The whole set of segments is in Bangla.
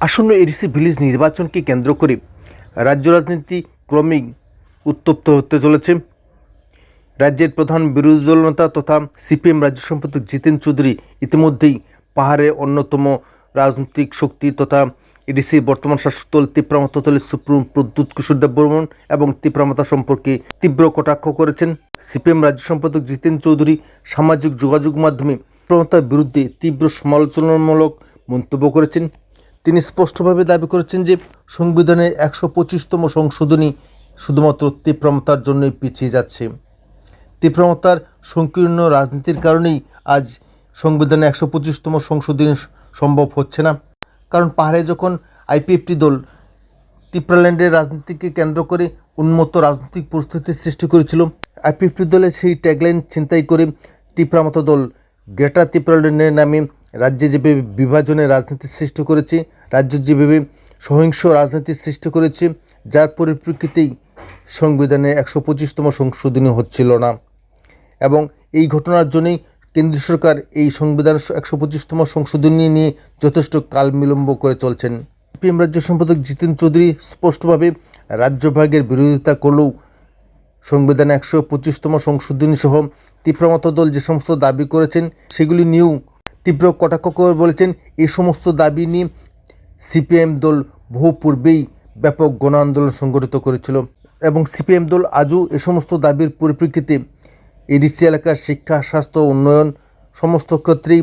আসন্ন এডিসি ভিলেজ নির্বাচনকে কেন্দ্র করে রাজ্য রাজনীতি ক্রমেই উত্তপ্ত হতে চলেছে। রাজ্যের প্রধান বিরোধী দলনেতা তথা সিপিএম রাজ্য সম্পাদক জিতেন চৌধুরী ইতিমধ্যেই পাহাড়ের অন্যতম রাজনৈতিক শক্তি তথা এডিসি বর্তমান শাসক দল তীব্রামতা দলের সুপ্রিম প্রদ্যুৎ কিশোর দেব বর্মন এবং তীব্রামতা সম্পর্কে তীব্র কটাক্ষ করেছেন। সিপিএম রাজ্য সম্পাদক জিতেন চৌধুরী সামাজিক যোগাযোগ মাধ্যমে তীব্রমতার বিরুদ্ধে তীব্র সমালোচনামূলক মন্তব্য করেছেন। তিনি স্পষ্টভাবে দাবি করেছেন যে সংবিধানের একশো পঁচিশতম সংশোধনী শুধুমাত্র তীব্রমতার জন্যই পিছিয়ে যাচ্ছে। তীব্রমতার সংকীর্ণ রাজনীতির কারণেই আজ সংবিধানে একশো পঁচিশতম সংশোধনী সম্ভব হচ্ছে না। কারণ পাহাড়ে যখন আইপিএফটি দল টিপ্রাল্যান্ডের রাজনীতিকে কেন্দ্র করে উন্মত্ত রাজনৈতিক পরিস্থিতির সৃষ্টি করেছিল, আইপিএফটি দলের সেই ট্যাগলাইন চিন্তাই করে টিপ্রামতো দল গ্রেটার টিপ্রাল্যান্ডের নামে রাজ্যে যেভাবে বিভাজনের রাজনীতি সৃষ্টি করেছে, রাজ্য যেভাবে সহিংস রাজনীতির সৃষ্টি করেছে, যার পরিপ্রেক্ষিতেই সংবিধানে একশো পঁচিশতম সংশোধনী হচ্ছিল না। এবং এই ঘটনার জন্যই কেন্দ্রীয় সরকার এই সংবিধান একশো পঁচিশতম সংশোধনী নিয়ে যথেষ্ট কাল বিলম্ব করে চলছেন। সিপিএম রাজ্য সম্পাদক জিতেন চৌধুরী স্পষ্টভাবে রাজ্যভাগের বিরোধিতা করলেও সংবিধানে একশো পঁচিশতম সংশোধনী সহ তীব্রমত দল যে সমস্ত দাবি করেছেন, সেগুলি নিয়েও তীব্র কটাক্ষ করে বলেছেন এই সমস্ত দাবি নিয়ে সিপিএম দল বহু পূর্বেই ব্যাপক গণ আন্দোলন সংগঠিত করেছিল এবং সিপিএম দল আজও এ সমস্ত দাবির পরিপ্রেক্ষিতে এডিসি এলাকার শিক্ষা, স্বাস্থ্য, উন্নয়ন সমস্ত ক্ষেত্রেই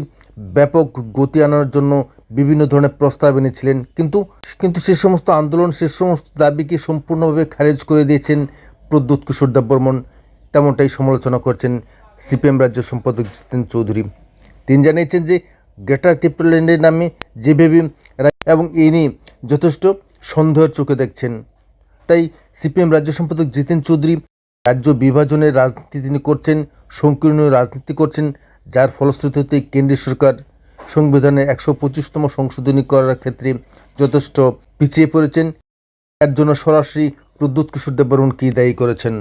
ব্যাপক গতি আনার জন্য বিভিন্ন ধরনের প্রস্তাব এনেছিলেন। কিন্তু কিন্তু সে সমস্ত আন্দোলন, সে সমস্ত দাবিকে সম্পূর্ণভাবে খারিজ করে দিয়েছেন প্রদ্যুৎ কিশোর দেব বর্মন তেমনটাই সমালোচনা করছেন সিপিএম রাজ্য সম্পাদক জিতেন চৌধুরী। তিনি জানিয়েছেন যে গ্রেটার ত্রিপুরাল্যান্ডের নামে যেভাবে এবং এই নিয়ে যথেষ্ট সন্দেহের চোখে দেখছেন। তাই সিপিএম রাজ্য সম্পাদক জিতেন চৌধুরী রাজ্য বিভাজনের রাজনীতি তিনি করছেন, সংকীর্ণ রাজনীতি করছেন, যার ফলশ্রুতিতে কেন্দ্রীয় সরকার সংবিধানের একশো পঁচিশতম সংশোধনী করার ক্ষেত্রে যথেষ্ট পিছিয়ে পড়েছেন। এর জন্য সরাসরি প্রদ্যুৎ কিশোর দেব বর্মনকেই দায়ী করেছেন?